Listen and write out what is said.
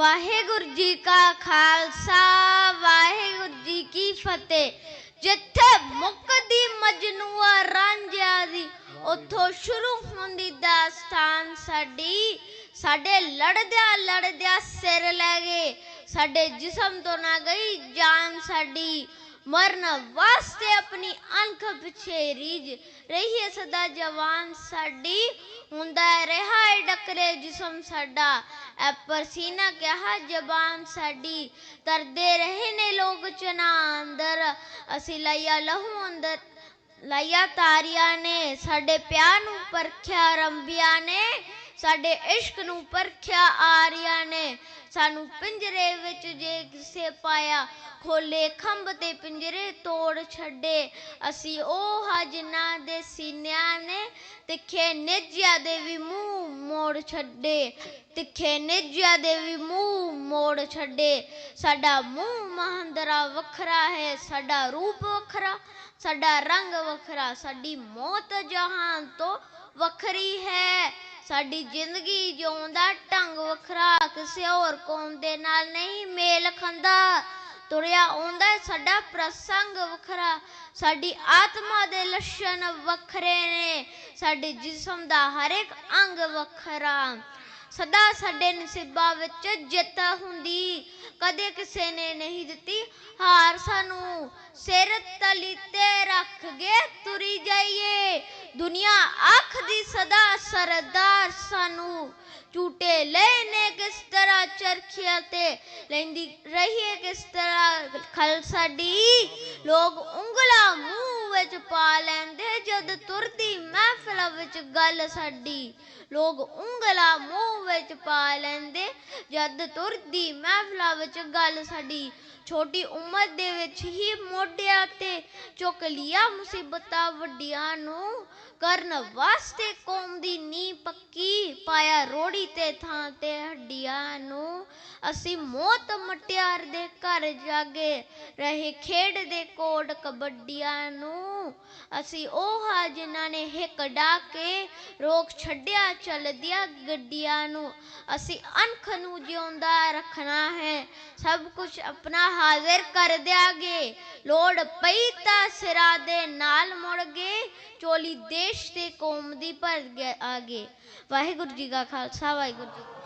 ਵਾਹਿਗੁਰੂ ਜੀ ਕਾ ਖਾਲਸਾ, ਵਾਹਿਗੁਰੂ ਜੀ ਕੀ ਫਤਿਹ। ਜਿੱਥੇ ਮੁੱਕਦੀ ਮਜਨੂਆ ਰਾਂਝਿਆ ਦੀ ਉੱਥੋਂ ਸ਼ੁਰੂ ਹੁੰਦੀ ਦਾਸਤਾਨ ਸਾਡੀ। ਸਾਡੇ ਲੜਦਿਆਂ ਲੜਦਿਆਂ ਸਿਰ ਲੈ ਗਏ, ਸਾਡੇ ਜਿਸਮ ਤੋਂ ਨਾ ਗਈ ਜਾਨ ਸਾਡੀ। ਮਰਨ ਵਾਸਤੇ ਆਪਣੀ ਅਣਖ ਪਿਛੇ ਰੀਜ ਰਹੀ ਹੈ ਸਦਾ ਜਵਾਨ ਸਾਡੀ। ਹੁੰਦਾ ਰਿਹਾ ਏ ਡਕਰੇ ਜਿਸਮ ਸਾਡਾ। ਪਰਸੀਨਾ ਕਿਹਾ, ਜ਼ਬਾਨ ਸਾਡੀ ਤਰਦੇ ਰਹੇ ਨੇ ਲੋਕ ਚਨਾ ਅੰਦਰ। ਅਸੀਂ ਲਈਆ ਲਹੂ ਅੰਦਰ, ਲਾਇਆ ਤਾਰੀਆਂ ਨੇ, ਸਾਡੇ ਪਿਆਰ ਨੂੰ ਪਰਖਿਆ ਰੰਬੀਆਂ ਨੇ, ਸਾਡੇ ਇਸ਼ਕ ਨੂੰ ਪਰਖਿਆ ਆਰੀਆਂ ਨੇ। ਸਾਨੂੰ ਪਿੰਜਰੇ ਵਿੱਚ ਜੇ ਕਿਸੇ ਪਾਇਆ, ਖੋਲੇ ਖੰਭ ਤੇ ਪਿੰਜਰੇ ਤੋੜ ਛੱਡੇ। ਅਸੀਂ ਉਹ ਹਾਂ ਜਿਨ੍ਹਾਂ ਦੇ ਸੀਨਿਆਂ ਨੇ, ਤਿੱਖੇ ਨੇਜਿਆਂ ਦੇ ਵੀ ਮੂੰਹ ਮੋੜ ਛੱਡੇ, ਤਿੱਖੇ ਨੇਜਿਆਂ ਦੇ ਵੀ ਮੂੰਹ ਮੋੜ ਛੱਡੇ। ਸਾਡਾ ਮੂੰਹ ਮਹੰਦਰਾ ਵੱਖਰਾ ਹੈ, ਸਾਡਾ ਰੂਪ ਵੱਖਰਾ, ਸਾਡਾ ਰੰਗ ਵੱਖਰਾ। ਸਾਡੀ ਮੌਤ ਜਹਾਨ ਤੋਂ ਵੱਖਰੀ ਹੈ। ਸਾਡੀ ਜ਼ਿੰਦਗੀ ਜਿਉਣ ਦਾ ਢੰਗ ਵੱਖਰਾ, ਕਿਸੇ ਹੋਰ ਕੌਮ ਦੇ ਨਾਲ ਨਹੀਂ ਮੇਲ ਖਾਂਦਾ। ਤੁਰਿਆ ਆਉਂਦਾ ਸਾਡਾ ਪ੍ਰਸੰਗ ਵੱਖਰਾ, ਸਾਡੀ ਆਤਮਾ ਦੇ ਲੱਛਣ ਵੱਖਰੇ ਨੇ, ਸਾਡੇ ਜਿਸਮ ਦਾ ਹਰ ਇੱਕ ਅੰਗ ਵੱਖਰਾ। ਸਦਾ ਸਾਡੇ ਨਸੀਬਾਂ ਵਿੱਚ ਜਿੱਤ ਹੁੰਦੀ। ਕਦੇ ਕਿਸੇ ਨੇ ਨਹੀਂ ਦਿੱਤੀ ਹਾਰ। ਸਾਨੂੰ ਸਿਰ ਤਲੀ ਤੇ ਰੱਖ ਕੇ ਤੁਰੀ ਜਾਈਏ। ਦੁਨੀਆ ਆਖਦੀ ਸਦਾ ਸਰਦਾਰ ਸਾਨੂੰ। ਝੂਟੇ ਲੈਨੇ ਕਿਸ ਤਰ੍ਹਾਂ ਚਰਖੀਆਂ ਤੇ। ਲੈਂਦੀ ਰਹੀਏ ਕਿਸ ਤਰ੍ਹਾਂ ਖਲ ਸਾਡੀ। ਲੋਕ ਉਂਗਲਾ ਮੂੰਹ ਵਿੱਚ ਪਾ ਲੈਂਦੇ ਜਦ ਤੁਰਦੀ ਮਹਿਫਲ ਵਿੱਚ ਗੱਲ ਸਾਡੀ। ਲੋਕ ਉਂਗਲਾ ਮੂੰਹ ਵਿੱਚ ਪਾ ਲੈਂਦੇ। ਜਦ ਤੁਰਦੀ ਮਹਿਫਲਾਂ ਵਿੱਚ ਗੱਲ ਸਾਡੀ ਛੋਟੀ ਉਮਰ ਦੇ ਵਿੱਚ ਹੀ ਮੋਢਿਆਂ ਤੇ ਚੁੱਕ ਲਿਆ ਮੁਸੀਬਤਾਂ ਵੱਡੀਆਂ ਨੂੰ ਕਰਨ ਵਾਸਤੇ। ਕੌਮ ਦੀ ਨੀ ਪੱਕੀ ਪਾਇਆ ਰੋੜੀ ਤੇ ਥਾਂ ਤੇ ਹੱਡੀਆਂ ਨੂੰ। ਅਸੀਂ ਮੌਤ ਮਟਿਆਰ ਦੇ ਘਰ ਜਾਗੇ ਰਹੇ ਖੇਡਦੇ ਕੋਡ ਕਬੱਡੀਆਂ ਨੂੰ। ਅਸੀਂ ਉਹ ਹਾਂ ਜਿਨ੍ਹਾਂ ਨੇ ਹਿੱਕ ਡਾ ਕੇ ਰੋਕ ਛੱਡਿਆ ਚੱਲਦੀਆਂ ਗੱਡੀਆਂ ਨੂੰ। ਅਸੀਂ ਅਣਖ ਨੂੰ ਜਿਉਂਦਾ ਰੱਖਣਾ ਹੈ, ਸਭ ਕੁਝ ਆਪਣਾ ਹਾਜ਼ਰ ਕਰ ਦਿਆਂਗੇ। ਲੋੜ ਪਈ ਤਾਂ ਸਿਰਾਂ ਦੇ ਨਾਲ ਮੁੜ ਗਏ ਚੋਲੀ ਦੇਸ਼ ਤੇ ਕੌਮ ਦੀ ਭਰ ਆਗੇ। ਵਾਹਿਗੁਰੂ ਜੀ ਕਾ ਖਾਲਸਾ, ਵਾਹਿਗੁਰੂ ਜੀ